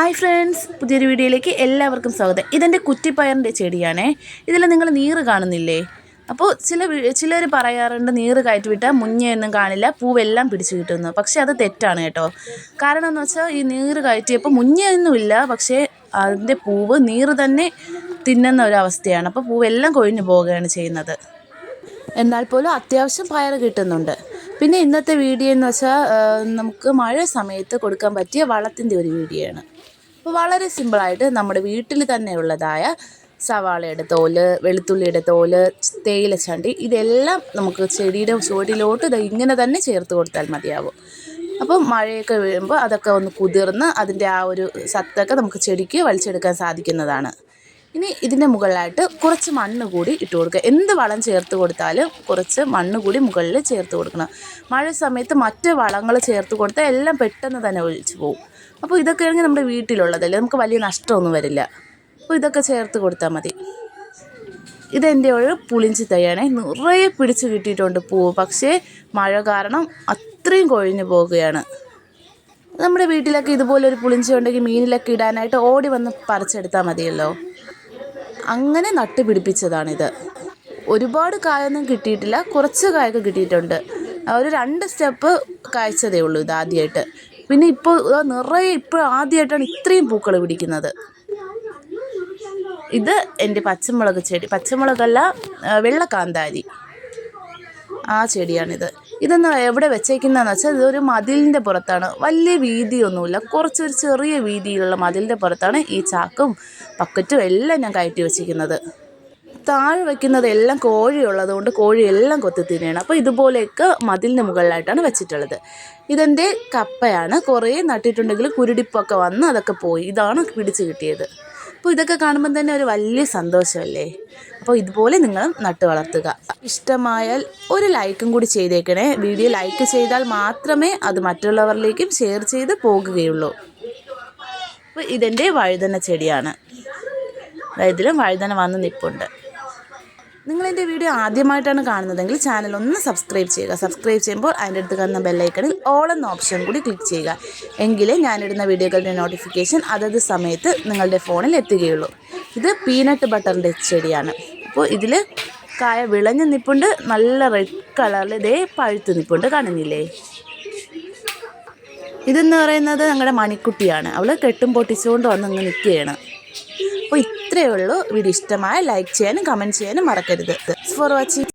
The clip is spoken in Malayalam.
ഹായ് ഫ്രണ്ട്സ് പുതിയൊരു വീഡിയോയിലേക്ക് എല്ലാവർക്കും സ്വാഗതം. ഇതെന്റെ കുറ്റിപ്പയറിന്റെ ചെടിയാണേ. ഇതിൽ നിങ്ങൾ നീറ് കാണുന്നില്ലേ? അപ്പോൾ ചില ചിലർ പറയാറുണ്ട് നീറ് കയറ്റി വിട്ടാൽ മുഞ്ഞയൊന്നും കാണില്ല പൂവെല്ലാം പിടിച്ചു കിട്ടുന്നു പക്ഷേ അത് തെറ്റാണ് കേട്ടോ. കാരണം എന്ന് വെച്ചാൽ ഈ നീറ് കയറ്റിയപ്പോൾ മുഞ്ഞയൊന്നുമില്ല പക്ഷേ അതിന്റെ പൂവ് നീറ് തന്നെ തിന്നുന്ന ഒരു അവസ്ഥയാണ് അപ്പോൾ പൂവെല്ലാം കൊഴിഞ്ഞു പോവുകയാണ് ചെയ്യുന്നത്. എന്നാൽ പോലും അത്യാവശ്യം പയർ കിട്ടുന്നുണ്ട്. പിന്നെ ഇന്നത്തെ വീഡിയോ എന്ന് വെച്ചാൽ നമുക്ക് മഴ സമയത്ത് കൊടുക്കാൻ പറ്റിയ വളത്തിന്റെ ഒരു വീഡിയോ ആണ് അപ്പോൾ വളരെ സിമ്പിളായിട്ട് നമ്മുടെ വീട്ടിൽ തന്നെ ഉള്ളതായ സവാളയുടെ തോൽ വെളുത്തുള്ളിയുടെ തോൽ തേയില ചണ്ടി ഇതെല്ലാം നമുക്ക് ചെടിയുടെ ചുവട്ടിലോട്ട് ഇങ്ങനെ തന്നെ ചേർത്ത് കൊടുത്താൽ മതിയാവും. അപ്പം മഴയൊക്കെ വീഴുമ്പോൾ അതൊക്കെ ഒന്ന് കുതിർന്ന് അതിന്റെ ആ ഒരു സത്തൊക്കെ നമുക്ക് ചെടിക്ക് വലിച്ചെടുക്കാൻ സാധിക്കുന്നതാണ്. ഇനി ഇതിന്റെ മുകളിലായിട്ട് കുറച്ച് മണ്ണ് കൂടി ഇട്ട് കൊടുക്കുക. എന്ത് വളം ചേർത്ത് കൊടുത്താലും കുറച്ച് മണ്ണ് കൂടി മുകളിൽ ചേർത്ത് കൊടുക്കണം. മഴ സമയത്ത് മറ്റ് വളങ്ങൾ ചേർത്ത് കൊടുത്താൽ എല്ലാം പെട്ടെന്ന് തന്നെ ഒഴിച്ചു പോകും അപ്പോൾ ഇതൊക്കെ ആണെങ്കിൽ നമ്മുടെ വീട്ടിലുള്ളതല്ലേ നമുക്ക് വലിയ നഷ്ടമൊന്നും വരില്ല. അപ്പോൾ ഇതൊക്കെ ചേർത്ത് കൊടുത്താൽ മതി. ഇതെന്റെ ഒരു പുളിഞ്ചി തയ്യാണേ നിറയെ പിടിച്ച് കിട്ടിയിട്ടുണ്ട് പൂവ്. പക്ഷേ മഴ കാരണം അത്രയും കൊഴിഞ്ഞു പോവുകയാണ് നമ്മുടെ വീട്ടിലൊക്കെ ഇതുപോലൊരു പുളിഞ്ചി ഉണ്ടെങ്കിൽ മീനിലൊക്കെ ഇടാനായിട്ട് ഓടി വന്ന് പറിച്ചെടുത്താൽ മതിയല്ലോ. അങ്ങനെ നട്ടുപിടിപ്പിച്ചതാണിത്. ഒരുപാട് കായൊന്നും കിട്ടിയിട്ടില്ല. കുറച്ച് കായൊക്കെ കിട്ടിയിട്ടുണ്ട്. ഒരു രണ്ട് സ്റ്റെപ്പ് കായ്ച്ചതേ ഉള്ളൂ ഇത് ആദ്യമായിട്ട് പിന്നെ ഇപ്പോൾ നിറയെ ഇപ്പോൾ ആദ്യമായിട്ടാണ് ഇത്രയും പൂക്കൾ പിടിക്കുന്നത്. ഇത് എന്റെ പച്ചമുളക് ചെടി. പച്ചമുളകല്ല വെള്ളക്കാന്താരി. ആ ചെടിയാണിത്. ഇതെന്ന് എവിടെ വെച്ചേക്കുന്നതെന്ന് വെച്ചാൽ ഇതൊരു മതിലിന്റെ പുറത്താണ്. വലിയ വീതിയൊന്നുമില്ല. കുറച്ചൊരു ചെറിയ വീതിയിലുള്ള മതിലിന്റെ പുറത്താണ് ഈ ചാക്കും പക്കറ്റും എല്ലാം ഞാൻ കയറ്റി വെച്ചിരിക്കുന്നത്. താഴെ വയ്ക്കുന്നത് എല്ലാം കോഴിയുള്ളത് കൊണ്ട് കോഴിയെല്ലാം കൊത്തി തിന്നെയാണ് അപ്പോൾ ഇതുപോലെയൊക്കെ മതിലിന്റെ മുകളിലായിട്ടാണ് വെച്ചിട്ടുള്ളത്. ഇതെന്റെ കപ്പയാണ്. കുറേ നട്ടിട്ടുണ്ടെങ്കിൽ കുരുടിപ്പൊക്കെ വന്ന് അതൊക്കെ പോയി. ഇതാണ് പിടിച്ച് കിട്ടിയത്. അപ്പോൾ ഇതൊക്കെ കാണുമ്പോൾ തന്നെ ഒരു വലിയ സന്തോഷമല്ലേ? അപ്പോൾ ഇതുപോലെ നിങ്ങൾ നട്ടു വളർത്തുക. ഇഷ്ടമായാൽ ഒരു ലൈക്കും കൂടി ചെയ്തേക്കണേ. വീഡിയോ ലൈക്ക് ചെയ്താൽ മാത്രമേ അത് മറ്റുള്ളവരിലേക്കും ഷെയർ ചെയ്ത് പോകുകയുള്ളൂ. അപ്പോൾ ഇതെന്റെ വഴുതന ചെടിയാണ്. ഇതിലും വഴുതന വന്ന് നിൽപ്പുണ്ട് നിങ്ങൾ എന്റെ വീഡിയോ ആദ്യമായിട്ടാണ് കാണുന്നതെങ്കിൽ ചാനൽ ഒന്ന് സബ്സ്ക്രൈബ് ചെയ്യുക. സബ്സ്ക്രൈബ് ചെയ്യുമ്പോൾ അതിന്റെ അടുത്ത് കാണുന്ന ബെല്ലൈക്കണിൽ ഓൾ എന്ന ഓപ്ഷൻ കൂടി ക്ലിക്ക് ചെയ്യുക. എങ്കിലേ ഞാനിടുന്ന വീഡിയോകളുടെ നോട്ടിഫിക്കേഷൻ അതത് സമയത്ത് നിങ്ങളുടെ ഫോണിൽ എത്തുകയുള്ളൂ. ഇത് പീനട്ട് ബട്ടറിന്റെ ചെടിയാണ്. അപ്പോൾ ഇതിൽ കായ വിളഞ്ഞ് നിൽപ്പുണ്ട് നല്ല റെഡ് കളറിൽ ഇതേ പഴുത്ത് നിൽപ്പുണ്ട് കാണുന്നില്ലേ? ഇതെന്ന് പറയുന്നത് ഞങ്ങളുടെ മണിക്കുട്ടിയാണ്. അവൾ കെട്ടും പൊട്ടിച്ചുകൊണ്ട് വന്ന് അങ്ങ് നിൽക്കുകയാണ് അപ്പോൾ ഇത്രയേ ഉള്ളൂ. വീഡിയോ ഇഷ്ടമായ ലൈക്ക് ചെയ്യാനും കമന്റ് ചെയ്യാനും മറക്കരുത്. For watching